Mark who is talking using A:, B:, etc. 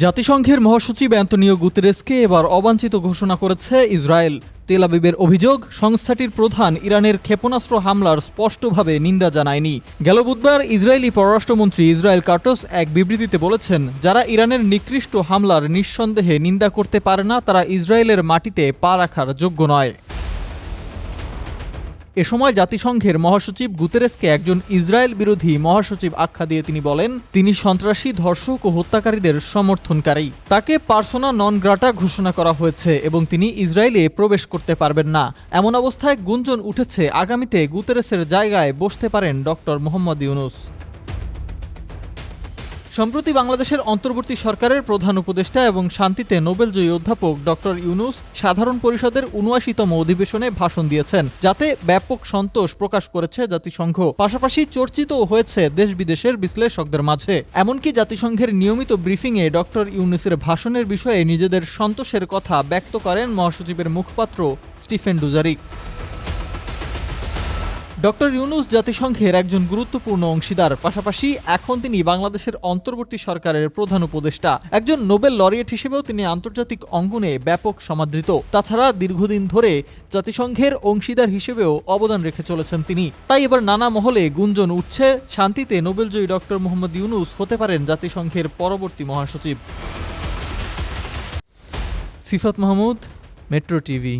A: জাতিসংঘের মহাসচিব অ্যান্তনিও গুতেরেসকে এবার অবাঞ্ছিত ঘোষণা করেছে ইসরায়েল। তেল আবিবের অভিযোগ, সংস্থাটির প্রধান ইরানের ক্ষেপণাস্ত্র হামলার স্পষ্টভাবে নিন্দা জানায়নি। গেল বুধবার ইসরায়েলি পররাষ্ট্রমন্ত্রী ইসরায়েল কার্টস এক বিবৃতিতে বলেছেন, যারা ইরানের নিকৃষ্ট হামলার নিঃসন্দেহে নিন্দা করতে পারে না, তারা ইসরায়েলের মাটিতে পা রাখার যোগ্য নয়। এ সময় জাতিসংঘের মহাসচিব গুতেরেসকে একজন ইসরায়েল বিরোধী মহাসচিব আখ্যা দিয়ে তিনি বলেন, তিনি সন্ত্রাসী, ধর্ষক ও হত্যাকারীদের সমর্থনকারী। তাকে পার্সোনা নন গ্রাটা ঘোষণা করা হয়েছে এবং তিনি ইসরায়েলে প্রবেশ করতে পারবেন না। এমন অবস্থায় গুঞ্জন উঠেছে আগামীতে গুতেরেসের জায়গায় বসতে পারেন ডক্টর মোহাম্মদ ইউনুস। সম্প্রতি বাংলাদেশের অন্তর্বর্তী সরকারের প্রধান উপদেষ্টা এবং শান্তিতে নোবেলজয়ী অধ্যাপক ডক্টর ইউনুস সাধারণ পরিষদের উনআশিতম অধিবেশনে ভাষণ দিয়েছেন, যাতে ব্যাপক সন্তোষ প্রকাশ করেছে জাতিসংঘ। পাশাপাশি চর্চিতও হয়েছে দেশ বিদেশের বিশ্লেষকদের মাঝে। এমনকি জাতিসংঘের নিয়মিত ব্রিফিংয়ে ডক্টর ইউনুসের ভাষণের বিষয়ে নিজেদের সন্তোষের কথা ব্যক্ত করেন মহাসচিবের মুখপাত্র স্টিফেন ডুজারিক। ডক্টর ইউনুস জাতিসংঘের একজন গুরুত্বপূর্ণ অংশীদার, পাশাপাশি এখন তিনি বাংলাদেশের অন্তর্বর্তী সরকারের প্রধান উপদেষ্টা। একজন নোবেল লরিয়েট হিসেবেও তিনি আন্তর্জাতিক অঙ্গনে ব্যাপক সমাদৃত। তাছাড়া দীর্ঘদিন ধরে জাতিসংঘের অংশীদার হিসেবেও অবদান রেখে চলেছেন তিনি। তাই এবার নানা মহলে গুঞ্জন উঠছে, শান্তিতে নোবেলজয়ী ডক্টর মোহাম্মদ ইউনুস হতে পারেন জাতিসংঘের পরবর্তী মহাসচিব। Sifat Mahmud, metro TV.